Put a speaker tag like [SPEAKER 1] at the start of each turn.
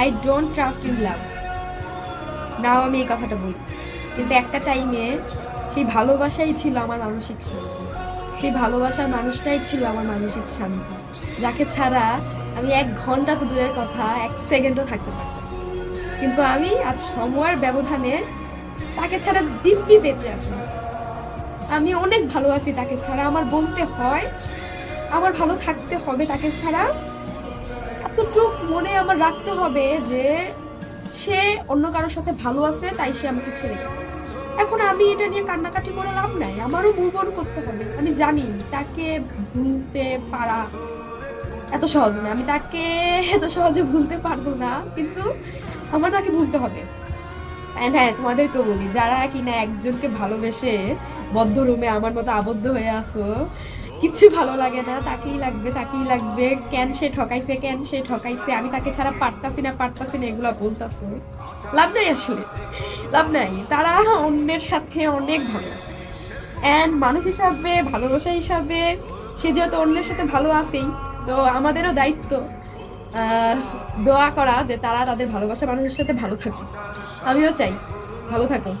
[SPEAKER 1] I don't trust in love now আমি এই কথাটা বলি। কিন্তু একটা টাইমে সেই ভালোবাসাই ছিল আমার মানসিক শান্তি। সেই ভালোবাসার মানুষটাই ছিল আমার মানসিক শান্তি। যাকে ছাড়া আমি এক ঘণ্টা তো দূরের কথা, এক সেকেন্ডও থাকতে পারতাম কিন্তু আমি আজ সময়ের ব্যবধানে তাকে ছাড়া দিব্যি বেঁচে আছি। আমি অনেক ভালো আছি তাকে ছাড়া। আমার বলতে হয়, আমার ভালো থাকতে হবে তাকে ছাড়া। এতটুক মনে আমার রাখতে হবে যে সে অন্য কারোর সাথে ভালো আছে, তাই সে আমাকে ছেড়ে গেছে। এখন আমি এটা নিয়ে কান্নাকাটি করে লাভ নাই। আমারও মুভ অন করতে হবে। আমি জানি তাকে ভুলতে পারা এত সহজ না। আমি তাকে এত সহজে ভুলতে পারব না, কিন্তু আমার তাকে ভুলতে হবে। অ্যান্ড হ্যাঁ তোমাদেরকেও বলি, যারা কিনা একজনকে ভালোবেসে বদ্ধ রুমে আমার মতো আবদ্ধ হয়ে আসো কিছু ভালো লাগে না। তাকেই লাগবে তাকেই লাগবে। কেন সে ঠকাইছে, কেন সে ঠকাইছে? আমি তাকে ছাড়া পারতাছি না পারতাছি না, এগুলো বলতাছো। লাভ নাই আসলে। লাভ নাই। তারা অন্যের সাথে অনেক ভালো আছে। অ্যান্ড মানুষ হিসাবে, ভালোবাসা হিসাবে, সে যেহেতু অন্যের সাথে ভালো আছেই, তো আমাদেরও দায়িত্ব দোয়া করা যে তারা তাদের ভালোবাসা মানুষের সাথে ভালো থাকুক। আমিও চাই, ভালো থাকো